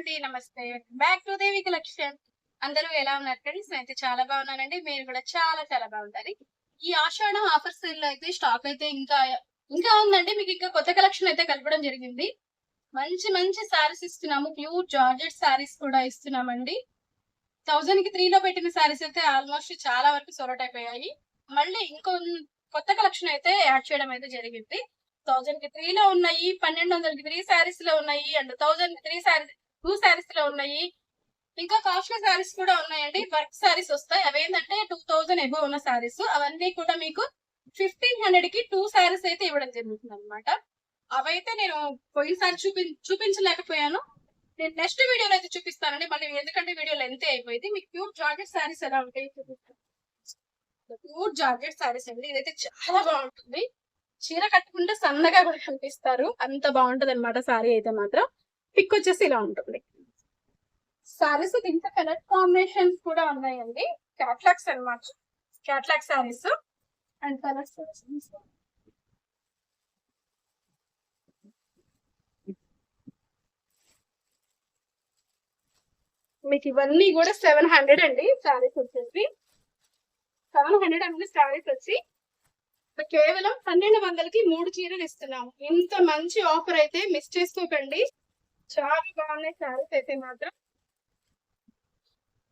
అండి నమస్తే. Back to Devi collection అందరూ ఎలా ఉన్నారు ఫ్రెండ్స్ అయితే చాలా బాగున్నానండి. మీరు కూడా చాలా చాలా బాగుంటారు. ఈ ఆషాఢం ఆఫర్ సేల్లో అయితే స్టాక్ అయితే ఇంకా ఇంకా ఉందండి. మీకు ఇంకా కొత్త కలెక్షన్ అయితే కలపడం జరిగింది. మంచి మంచి సారీస్ ఇస్తున్నాము. ప్యూర్ జార్జెట్ సారీస్ కూడా ఇస్తున్నామండి. థౌజండ్కి త్రీ లో పెట్టిన సారీస్ అయితే ఆల్మోస్ట్ చాలా వరకు సోలట్ అయిపోయాయి. మళ్ళీ ఇంకో కొత్త కలెక్షన్ అయితే యాడ్ చేయడం అయితే జరిగింది. థౌజండ్కి త్రీ లో ఉన్నాయి పన్నెండు వందలకి త్రీ సారీస్లో ఉన్నాయి అండ్ థౌజండ్కి త్రీ సారీస్ టూ శారీస్లో ఉన్నాయి. ఇంకా కాస్ట్లీ శారీస్ కూడా ఉన్నాయండి. వర్క్ శారీస్ వస్తాయి. అవేంటంటే టూ థౌజండ్ ఎబో ఉన్న శారీస్ అవన్నీ కూడా మీకు ఫిఫ్టీన్ హండ్రెడ్కి టూ శారీస్ అయితే ఇవ్వడం జరుగుతుంది అనమాట అవైతే నేను పోయినసారి చూపి చూపించలేకపోయాను. నేను నెక్స్ట్ వీడియోలో అయితే చూపిస్తానండి. మళ్ళీ ఎందుకంటే వీడియో లెంత్ అయిపోయింది. మీకు ప్యూర్ జాకెట్ శారీస్ ఎలా ఉంటాయి చూపిస్తాను. ప్యూర్ జాకెట్ శారీస్ అండి. ఇదైతే చాలా బాగుంటుంది. చీర కట్టుకుంటే సన్నగా కూడా కనిపిస్తారు. అంత బాగుంటది అనమాట శారీ అయితే మాత్రం. పిక్ వచ్చేసి ఇలా ఉంటుంది. శారీస్ ఇంత కలర్ కాంబినేషన్స్ కూడా ఉన్నాయండి. క్యాట్లాగ్స్ అనమాట. క్యాట్లాగ్ శారీస్ అండ్ కలర్స్ మీకు ఇవన్నీ కూడా సెవెన్ హండ్రెడ్ అండి శారీస్ వచ్చేసి. సెవెన్ హండ్రెడ్ అండి శారీస్ వచ్చి కేవలం పన్నెండు వందలకి మూడు చీరలు ఇస్తున్నాము. ఇంత మంచి ఆఫర్ అయితే మిస్ చేసుకోకండి. చాలా బాగున్నాయి శారీస్ అయితే మాత్రం.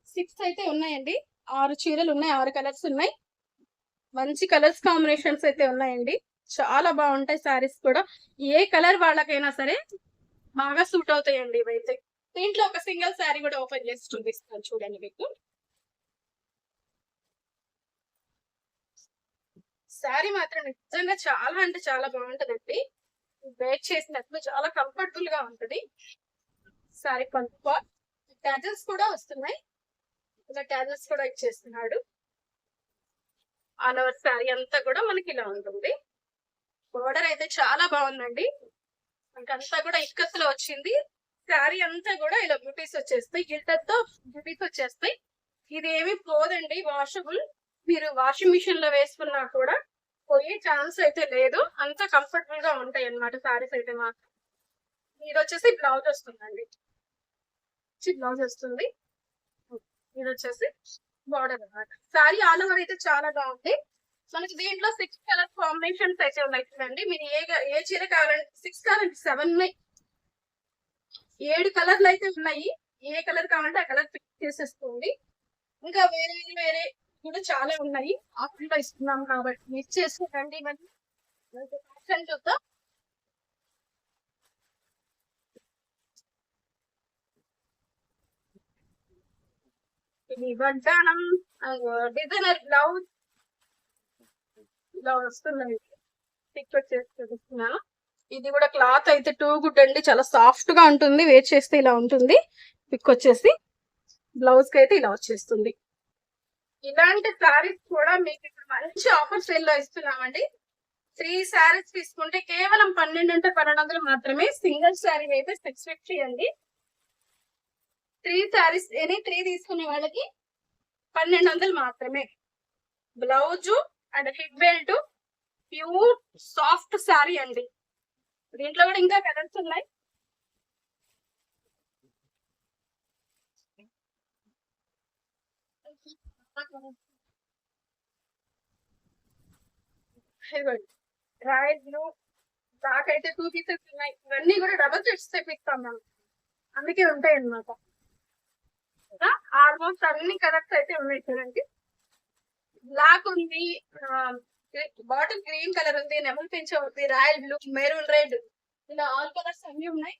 సిక్స్ అయితే ఉన్నాయండి. ఆరు చీరలు ఉన్నాయి ఆరు కలర్స్ ఉన్నాయి. మంచి కలర్స్ కాంబినేషన్స్ అయితే ఉన్నాయండి. చాలా బాగుంటాయి శారీస్ కూడా. ఏ కలర్ వాళ్ళకైనా సరే బాగా సూట్ అవుతాయండి ఇవైతే. దీంట్లో ఒక సింగిల్ శారీ కూడా ఓపెన్ చేసి చూపిస్తాను చూడండి మీకు. శారీ మాత్రం నిజంగా చాలా అంటే చాలా బాగుంటదండి. వెయిట్ చేసినప్పుడు చాలా కంఫర్టబుల్గా ఉంటుంది. సారీ కొంత ట్యాజల్స్ కూడా వస్తున్నాయి. ఇలా ట్యాజల్స్ కూడా ఇచ్చేస్తున్నాడు. ఆల్ ఓవర్ శారీ అంతా కూడా మనకి ఇలా ఉంటుంది. బోర్డర్ అయితే చాలా బాగుందండి. మనకంతా కూడా ఇక్కత్తులో వచ్చింది. శారీ అంతా కూడా ఇలా బ్యూటీస్ వచ్చేస్తాయి. గిల్టర్తో బ్యూటీస్ వచ్చేస్తాయి. ఇది ఏమి పోదండి వాషబుల్ మీరు వాషింగ్ మిషన్లో వేసుకున్నా కూడా పోయే ఛాన్స్ అయితే లేదు. అంత కంఫర్టబుల్గా ఉంటాయి అన్నమాట శారీస్ అయితే మాత్రం. ఇది వచ్చేసి బ్లౌజ్ వస్తుందండి బ్లౌజ్ వస్తుంది. ఇది వచ్చేసి బార్డర్ అనమాట శారీ ఆల్ ఓవర్ అయితే చాలా బాగుంది. మనకి దీంట్లో సిక్స్ కలర్ కాంబినేషన్స్ అయితే ఉన్నాయి చూడండి. మీరు ఏ ఏ చీర కావాలంటే సిక్స్ కావాలంటే సెవెన్ ఉన్నాయి ఏడు కలర్లు అయితే ఉన్నాయి. ఏ కలర్ కావాలంటే ఆ కలర్ పిక్ చేసేసుకోండి. ఇంకా వేరే వేరే కూడా చాలా ఉన్నాయి. ఆఫర్లో ఇస్తున్నాం కాబట్టి మిస్ చేసుకోకండి మరి. చూద్దాం. ఇది వడ్డానం డిజైనర్ బ్లౌజ్. ఇలా వస్తున్నాయి. పిక్ వచ్చేసి చూపిస్తున్నాను ఇది కూడా క్లాత్ అయితే టూ గుడ్ అండి. చాలా సాఫ్ట్గా ఉంటుంది. వేర్ చేస్తే ఇలా ఉంటుంది. పిక్ వచ్చేసి బ్లౌజ్కి అయితే ఇలా వచ్చేస్తుంది. ఇలాంటి శారీస్ కూడా మీకు ఇప్పుడు మంచి ఆఫర్ సేల్లో ఇస్తున్నామండి. త్రీ శారీస్ తీసుకుంటే కేవలం పన్నెండు అంటే పన్నెండు వందలు మాత్రమే సింగిల్ శారీ అయితే సిక్స్ ఫిఫ్టీ అండి. త్రీ శారీస్ ఎనీ త్రీ తీసుకునే వాళ్ళకి పన్నెండు వందలు మాత్రమే. Blouse and hip belt pure soft sari అండి. దీంట్లో కూడా ఇంకా కలర్స్ ఉన్నాయి. రాయల్ బ్లూ బ్లాక్ అయితే టూ పీసెస్ ఉన్నాయి. ఇవన్నీ కూడా డబల్ సెట్స్ తెప్పిస్తాం మనం అందుకే ఉంటాయి అనమాట ఆల్మోస్ట్ అన్ని కలర్స్ అయితే ఉన్నాయి చూడండి. బ్లాక్ ఉంది బాటిల్ గ్రీన్ కలర్ ఉంది నెమల్ పింఛ ఉంది రాయల్ బ్లూ మెరూన్ రెడ్ ఇలా ఆల్ కలర్స్ అన్ని ఉన్నాయి.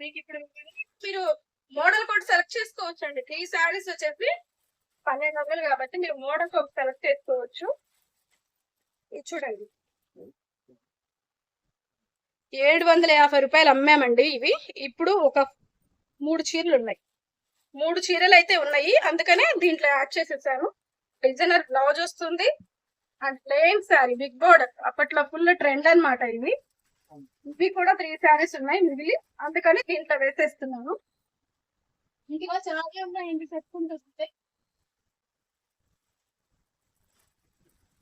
మీకు ఇప్పుడు మీరు మోడల్ కోడ్ సెలెక్ట్ చేసుకోవచ్చు అండి త్రీ శారీస్ వచ్చేసి పన్నెండు వందలు కాబట్టి మీరు మోడల్ కోడ్ సెలెక్ట్ చేసుకోవచ్చు. ఇది చూడండి. ఏడు వందల యాభై రూపాయలు అమ్మామండి ఇవి. ఇప్పుడు ఒక మూడు చీరలు ఉన్నాయి. మూడు చీరలు అయితే ఉన్నాయి. అందుకనే దీంట్లో యాడ్ చేసేసాను. డిజైనర్ బ్లౌజ్ వస్తుంది. And plain sari big border. అప్పట్లో ఫుల్ ట్రెండ్ అనమాట ఇవి. ఇవి కూడా త్రీ శారీస్ ఉన్నాయి మిగిలి అందుకని దీంట్లో వేసేస్తున్నాను. ఇంకా చాలా ఉన్నాయండి పెట్టుకుంటూ వస్తే.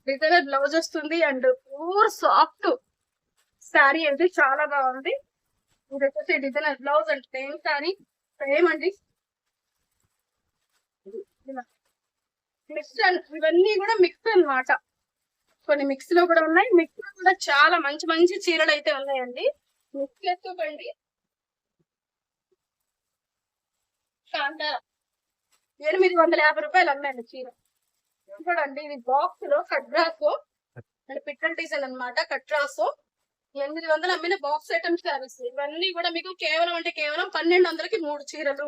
డిజైనర్ బ్లౌజ్ వస్తుంది అండ్ ప్యూర్ సాఫ్ట్ శారీ అయితే చాలా బాగుంది. ఇది వచ్చేసి డిజైనర్ బ్లౌజ్ అండి సేమ్ శారీ సేమ్ అండి. మిక్స్ ఇవన్నీ కూడా మిక్స్ అన్నమాట. కొన్ని మిక్స్లో కూడా ఉన్నాయి. మిక్స్లో కూడా చాలా మంచి మంచి చీరలు అయితే ఉన్నాయండి. మిక్స్ ఎత్తుకోండి ఎనిమిది వందల యాభై రూపాయలు అమ్మాయండి చీర. చూడండి ఇది బాక్స్లో కట్రాస్ అంటే పిట్టల్ డిజైన్ అన్నమాట కట్రాస్ ఎనిమిది వందలు అమ్మిన బాక్స్ ఐటమ్స్ శారీస్. ఇవన్నీ కూడా మీకు కేవలం అంటే కేవలం పన్నెండు వందలకి మూడు చీరలు.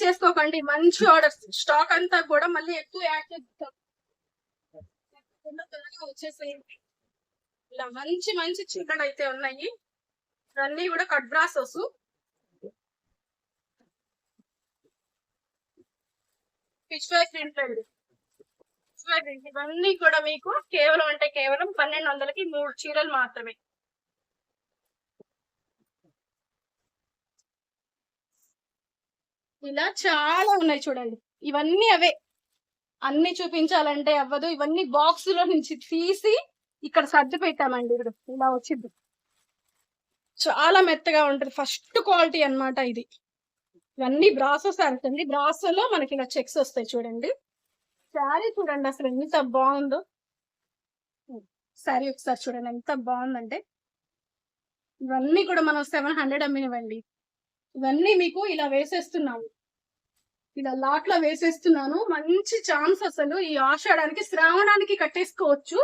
చేసుకోకండి మంచి ఆర్డర్స్ స్టాక్ అంతా కూడా మళ్ళీ ఎక్కువ యాడ్ చేస్తాం. త్వరగా వచ్చేసేయండి ఇలా మంచి మంచి చీరలు అయితే ఉన్నాయి. అన్ని కూడా కట్ బ్రాసెస్. ఫిష్ వై గ్రీన్ అండి ఫిష్ వై గ్రీన్ ఇవన్నీ కూడా మీకు కేవలం అంటే కేవలం పన్నెండు వందలకి మూడు చీరలు మాత్రమే. ఇలా చాలా ఉన్నాయి చూడండి. ఇవన్నీ అవే. అన్ని చూపించాలంటే అవ్వదు. ఇవన్నీ బాక్స్లో నుంచి తీసి ఇక్కడ సర్ది పెట్టామండి. ఇప్పుడు ఇలా వచ్చింది. చాలా మెత్తగా ఉంటది. ఫస్ట్ క్వాలిటీ అన్నమాట ఇది. ఇవన్నీ బ్రాసో శారీస్ అండి. బ్రాసోలో మనకి ఇలా చెక్స్ వస్తాయి చూడండి. శారీ చూడండి అసలు ఎంత బాగుందో. శారీ ఒకసారి చూడండి. ఎంత బాగుందంటే. ఇవన్నీ కూడా మనం సెవెన్ హండ్రెడ్ అమ్మినవండి ఇవన్నీ మీకు ఇలా వేసేస్తున్నాము. ఇలా లాట్లో వేసేస్తున్నాను. మంచి ఛాన్స్ అసలు ఈ ఆషాఢానికి శ్రావణానికి కట్టేసుకోవచ్చు.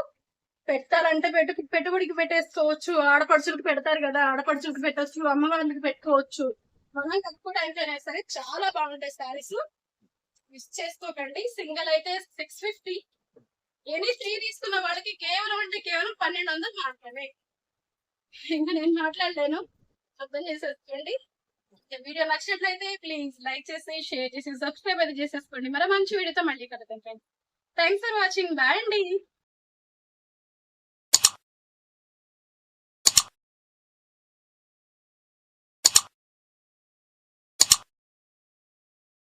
పెట్టాలంటే పెట్టు పెట్టుబడికి పెట్టేసుకోవచ్చు. ఆడపడుచులకు పెడతారు కదా ఆడపడుచులకు పెట్టచ్చు అమ్మవారికి పెట్టుకోవచ్చు. మనం కట్టుకోవడానికైనా సరే చాలా బాగుంటాయి శారీస్. మిస్ చేసుకోకండి. సింగిల్ అయితే సిక్స్ ఫిఫ్టీ ఎనీ త్రీ తీసుకున్న వాళ్ళకి కేవలం అంటే కేవలం పన్నెండు వందలు మాత్రమే. ఇంకా నేను మాట్లాడలేను. అర్థం చేసేసుకోండి వీడియో నచ్చినట్లయితే ప్లీజ్ లైక్ చేసి షేర్ చేసి సబ్స్క్రైబ్ అయితే చేసేసుకోండి. మరి మంచి వీడియోతో మళ్ళీ కలుగుతాం friends thanks for watching bye అండి.